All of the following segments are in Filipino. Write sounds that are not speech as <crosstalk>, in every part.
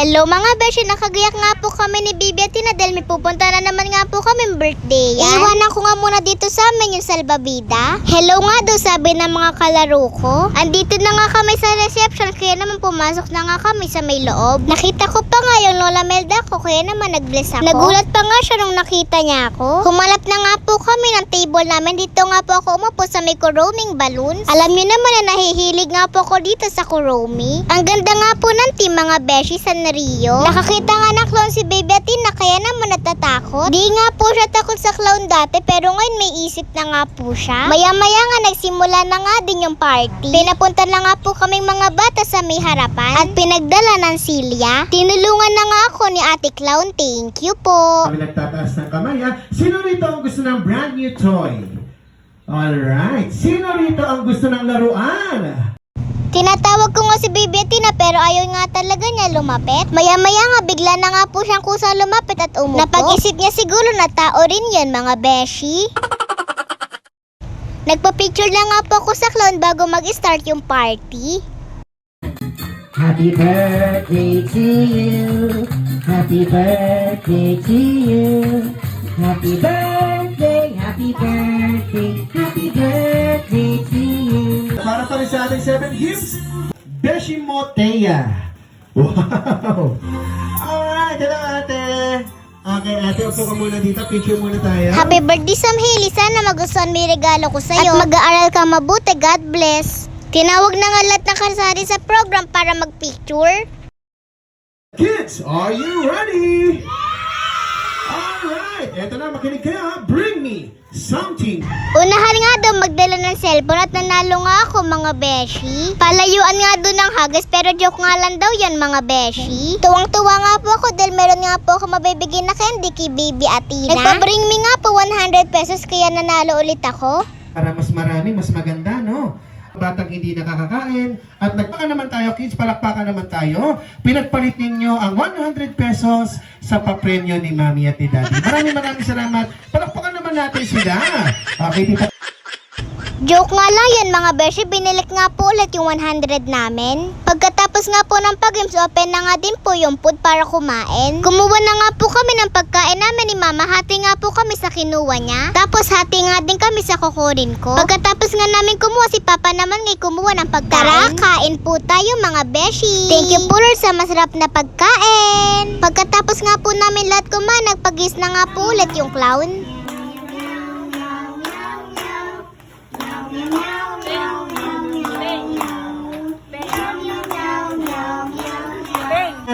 Hello mga beshi, nakagayak nga po kami ni Bibi at Tina dahil may pupunta na naman nga po kami birthday. Iiwanan ko nga muna dito sa amin yung salbabida. Hello nga daw sabi ng mga kalaro ko. Andito na nga kami sa reception kaya naman pumasok na nga kami sa may loob. Nakita ko pa nga yung Lola Melda ko kaya naman nag-bless ako. Nagulat pa nga siya nung nakita niya ako. Humalap na nga po kami ng table namin. Dito nga po ako umupo sa may kuroming balloons. Alam niyo naman na nahihilig nga po ako dito sa kuromi. Ang ganda nga po ng team mga beshi sa Rio. Nakakita nga ng clown si Baby Atina kaya naman natatakot. Di nga po siya takot sa clown dati pero ngayon may isip na nga po siya. Maya-maya nga nagsimula na nga din yung party. Pinapunta na nga po kaming mga bata sa may harapan at pinagdala ng silya. Tinulungan na nga ako ni Ate Clown. Thank you po. Kami nagtataas ng kamay ha. Sino rito ang gusto ng brand new toy? Alright. Sino rito ang gusto ng laruan? Tinatawag ko nga si Baby Atina pero ayaw nga talaga niya lumapit. Maya-maya nga bigla na nga po siyang kusang lumapit at umupo. Napag-isip niya siguro na tao rin yan mga beshi. Nagpa-picture lang nga po ako sa clown bago mag-start yung party. Happy birthday to you. Happy birthday to you. Happy birthday, happy birthday, happy birthday to you. Rin sa ating 7 gifts, Beshi Motea. Wow! Alright, hello ate. Okay, ate, upo ka muna dito. Picture muna tayo. Happy birthday Sam Haley. Sana magustuhan mo yung regalo ko sa'yo. At mag-aaral ka mabuti. God bless. Tinawag na nga lahat ng kasari sa program para mag-picture. Kids, are you ready? Alright, eto na, makinig kayo ha. Something. Unahan nga daw magdala ng cellphone at nanalo nga ako mga beshi. Palayuan nga doon ng hagas pero joke nga lang daw yan mga beshi. Tuwang-tuwa nga po ako dahil meron nga po ako mabibigyan na candy kay baby Atina. Nagpa-bring me nga po 100 pesos kaya nanalo ulit ako. Para mas marami, mas maganda, no? Batang hindi nakakakain. At nagpaka naman tayo, kids, palakpakan naman tayo. Pinagpalit ninyo ang 100 pesos sa papremyo ni Mami at ni Daddy. Maraming maraming salamat. Palakpakan naman natin sila. Okay. Joke nga lang yan mga beshi, binilik nga po ulit yung 100 namin. Pagkatapos nga po ng pag-games, open na nga din po yung food para kumain. Kumuha na nga po kami ng pagkain namin ni mama, hati nga po kami sa kinuha niya. Tapos hati nga din kami sa kukurin ko. Pagkatapos nga namin kumuha, si papa naman ngay kumuha ng pagkain. Tara, kain po tayo mga beshi. Thank you po Lord sa masarap na pagkain. Pagkatapos nga po namin lahat kumain, nagpagis na nga po ulit yung clown.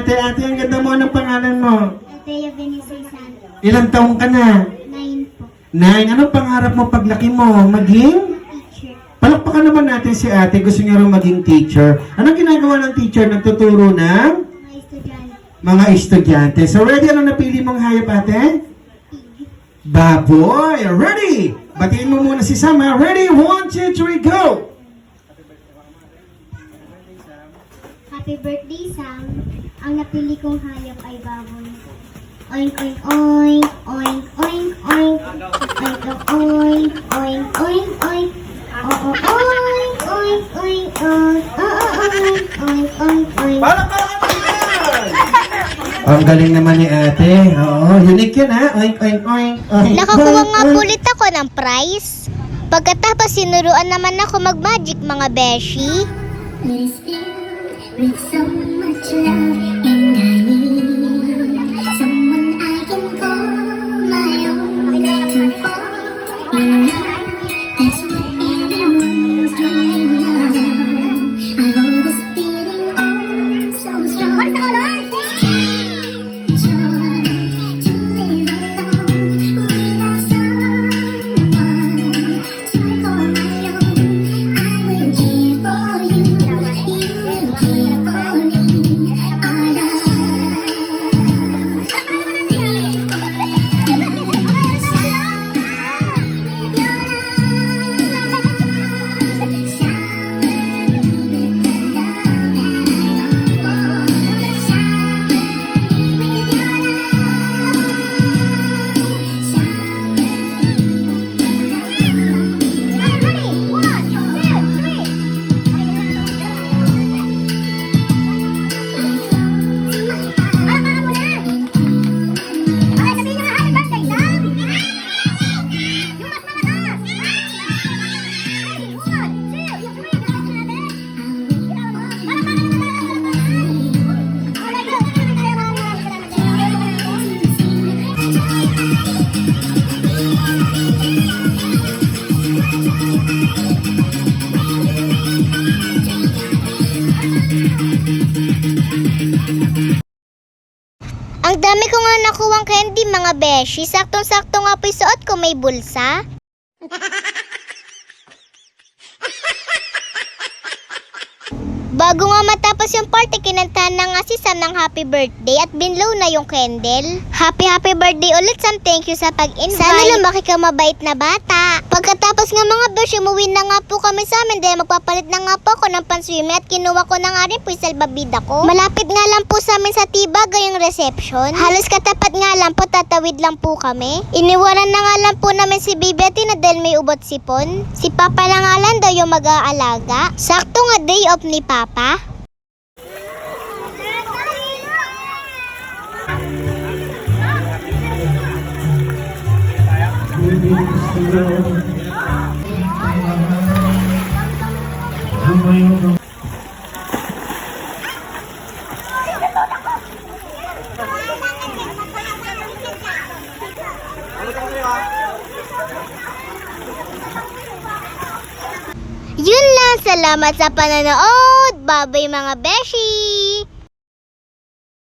Ate, ate, ang ganda mo. Anong pangalan mo? Althea Benisoy Santos, Ilang taong ka na? 9 po. Nine, anong pangarap mo paglaki mo? Maging? Teacher. Palakpakan naman natin si ate. Gusto niya rin maging teacher. Anong ginagawa ng teacher? Nagtuturo ng Mga estudyante. mga estudyante. So, ready? Ano napili mong hayop, ate? Baboy! Ready! Batiin mo muna si Sam, ha? Ready? One, two, three, go! Happy birthday, Sam. Ang napili kong hayop ay baboy. Oink, oink, oink, oink, oink, oink, oink, oink, oink, oink, oink, oo, oink, oink, oink, oink, oo, oink, oink, oink, oink. Yan! Ang galing naman ni ate. Oo, unique yan ha. Oink, oink, oink, oink. Nakakuha nga ulit ako ng prize. Pagkatapos sinuruan naman ako mag-magic mga beshi. Is filled with so 这样 Ang dami ko nga nakuwang candy mga beshi. Saktong-sakto nga po suot ko may bulsa. <laughs> Bago nga matapos yung party, kinantahan na nga si Sam ng happy birthday at binlow na yung candle. Happy happy birthday ulit Sam, thank you sa pag-invite. Sana lumaki ka mabait na bata. Pagkatapos nga mga besh, umuwi na nga po kami sa amin dahil magpapalit na nga po ako ng panswimming at kinuha ko na nga rin po yung salbabida ko. Malapit nga lang po sa amin sa Tibaga yung reception. Halos katapat nga lang po, tatawid lang po kami. Iniwanan na nga lang po namin si Bibi at Tina dahil may ubot sipon. Si Papa na nga lang daw yung mag-aalaga. Sakto nga day off ni Papa. Yun lang, salamat sa pananood. Babay mga beshi!